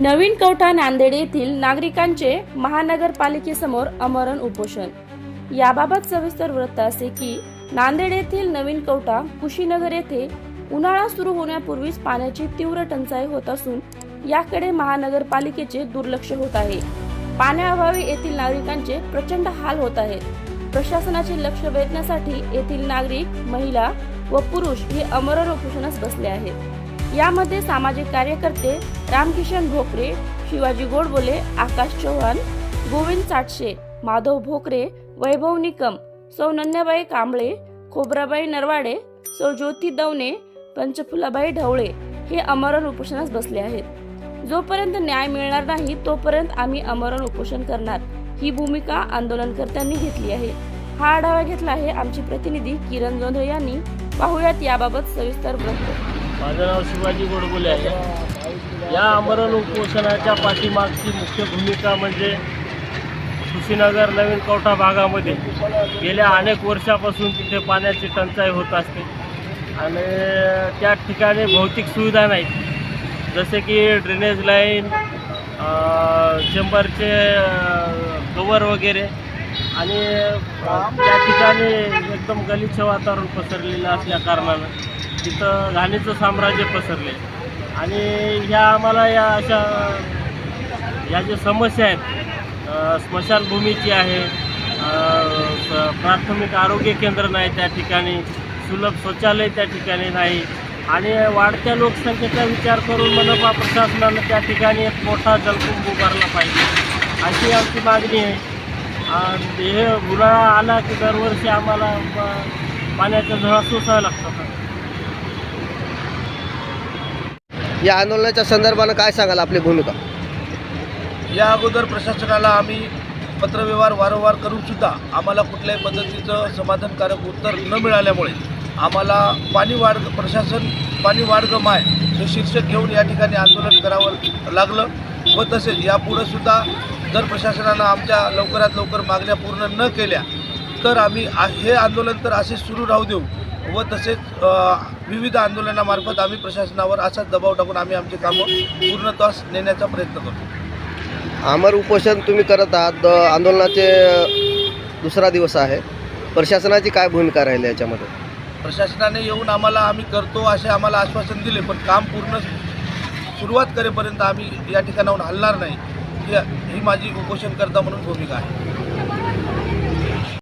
नवीन कवठा नांदेड येथील नागरिकांचे महानगरपालिकेसमोर अमरण उपोषण. याबाबत सविस्तर वृत्त असे की नांदेड येथील नवीन कवठा कुशीनगर येथे उन्हाळा सुरू होण्यापूर्वीच पाण्याची तीव्र टंचाई होत असून याकडे महानगरपालिकेचे दुर्लक्ष होत आहे. पाण्याअभावी येथील नागरिकांचे प्रचंड हाल होत आहेत. प्रशासनाचे लक्ष वेधण्यासाठी येथील नागरिक महिला व पुरुष हे अमरण उपोषणास बसले आहेत. यामध्ये सामाजिक कार्यकर्ते रामकिशन भोकरे शिवाजी गोडबोले आकाश चव्हाण गोविंद चाटशे माधव भोकरे वैभव निकम सौ नन्याबाई कांबळे खोबराबाई नरवाडे सौ ज्योती दवणे पंचफुलाबाई ढवळे हे अमरण उपोषणास बसले आहेत. जोपर्यंत न्याय मिळणार नाही तोपर्यंत आम्ही अमरण उपोषण करणार. ही भूमिका आंदोलनकर्त्यांनी घेतली आहे. हा आढावा घेतला आहे आमचे प्रतिनिधी किरण जोंधळे यांनी. पाहुयात याबाबत सविस्तर वृत्त. माझं नाव शिवाजी गोडबोले आहे. या आमरण उपोषणाच्या पाठीमागची मुख्य भूमिका म्हणजे कुशीनगर नवीन कवठा भागामध्ये गेल्या अनेक वर्षापासून तिथे पाण्याची टंचाई होत असते. आणि त्या ठिकाणी भौतिक सुविधा नाहीत. जसे की ड्रेनेज लाईन चेंबरचे गवर वगैरे. आणि त्या ठिकाणी एकदम गलिच्छ वातावरण पसरलेलं असल्या कारणानं तिथं घाणीचं साम्राज्य पसरले. आणि ह्या आम्हाला या अशा या ज्या समस्या आहेत स्मशानभूमीची आहे प्राथमिक आरोग्य केंद्र नाही त्या ठिकाणी सुलभ शौचालय त्या ठिकाणी नाही. आणि वाढत्या लोकसंख्येचा विचार करून मनपा प्रशासनानं त्या ठिकाणी एक मोठा जलकुंभ उभारला पाहिजे. अशी आमची मागणी आहे. आणि हे उन्हाळा आला की दरवर्षी आम्हाला पाण्याचा झळा सोसाव्या लागतात या आंदोलनाच्या संदर्भानं काय सांगाल आपली भूमिका? या अगोदर प्रशासनाला आम्ही पत्रव्यवहार वारंवार करून सुद्धा आम्हाला कुठल्याही पद्धतीचं समाधानकारक उत्तर न मिळाल्यामुळे आम्हाला पाणी वाढ प्रशासन पाणी वाढ माय हे शीर्षक घेऊन या ठिकाणी आंदोलन करावं लागलं व तसेच यापुढं सुद्धा जर प्रशासनानं आमच्या लवकरात लवकर मागण्या पूर्ण न केल्या तर आम्ही हे आंदोलन तर असे सुरू राहू देऊ. व तसेच विविध आंदोलनामार्फत आम्ही प्रशासनावर असाच दबाव टाकून आम्ही आमची कामं पूर्णत्वास नेण्याचा प्रयत्न करतो. आमर उपोषण तुम्ही करत आहात आंदोलनाचे दुसरा दिवस आहे. प्रशासनाची काय भूमिका राहिली याच्यामध्ये? प्रशासनाने येऊन आम्हाला आम्ही करतो असे आम्हाला आश्वासन दिले पण काम पूर्ण सुरुवात करेपर्यंत आम्ही या ठिकाणाहून हलणार नाही. ही ही माझी उपोषणकर्ता म्हणून भूमिका आहे.